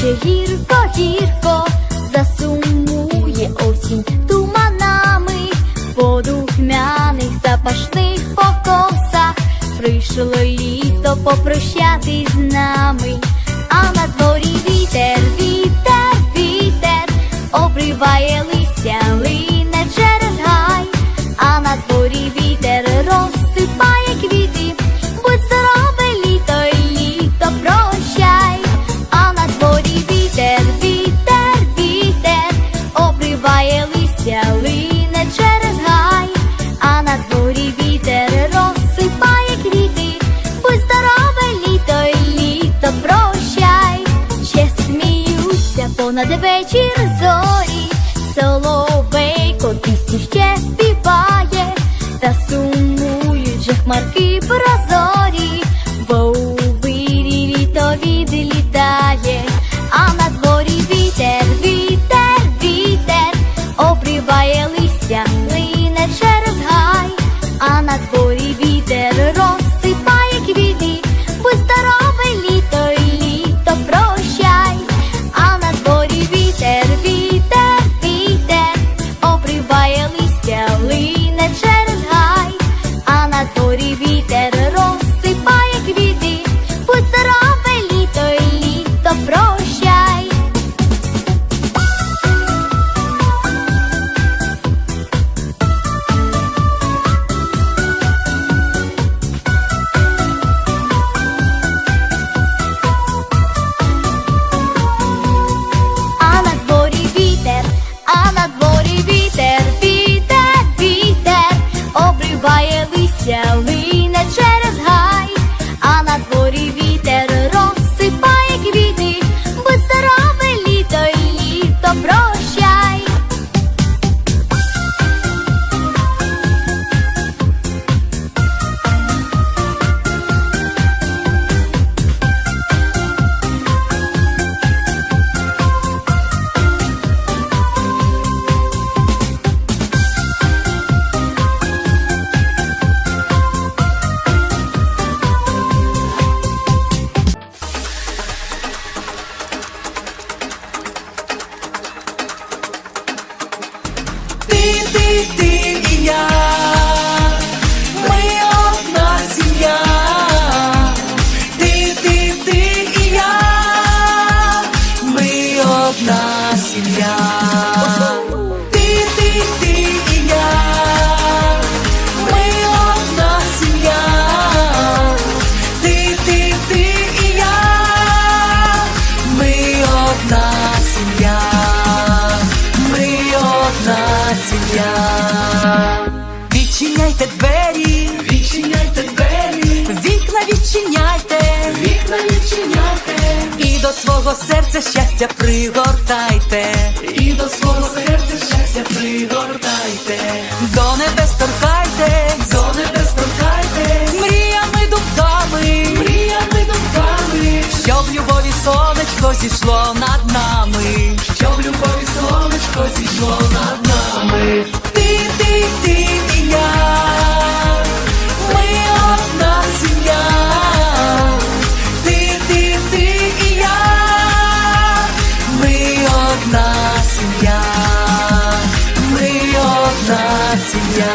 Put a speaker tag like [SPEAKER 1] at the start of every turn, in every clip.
[SPEAKER 1] наче гірко, гірко, засумує осінь туманами, по духмяних запашних покосах прийшло літо попрощатись з нами, понад вечір зорі, соловейко пісню ще співає, та сумують же хмарки прозорі,
[SPEAKER 2] сім'я. Відчиняйте двері, відчиняйте двері, вікна відчиняйте, вікна відчиняйте, і до свого серця щастя пригортайте, і до свого серця щастя пригортайте, до небес торкайте, до небес торкайте, мріями думками, мріями думками, щоб любові сонечко зійшло над нами, щоб любові сонечко зійшло одна сім'я.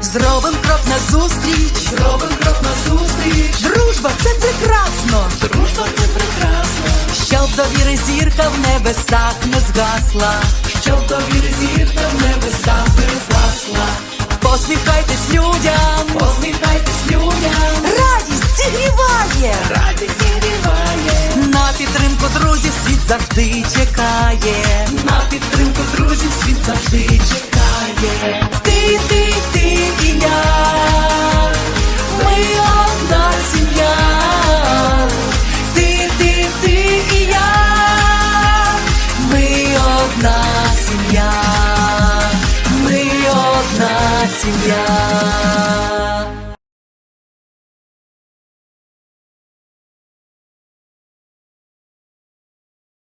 [SPEAKER 2] Зробим крок назустріч, зробим крок назустріч. Дружба це прекрасно, дружба це прекрасно. Щоб довіри зірка в небесах не згасла, щоб довіри зірка в небесах не згасла. Посміхайтесь людям, посміхайтесь людям. Радість зігріває, радість зігріває. На підтримку друзів світ завжди чекає. сім'я.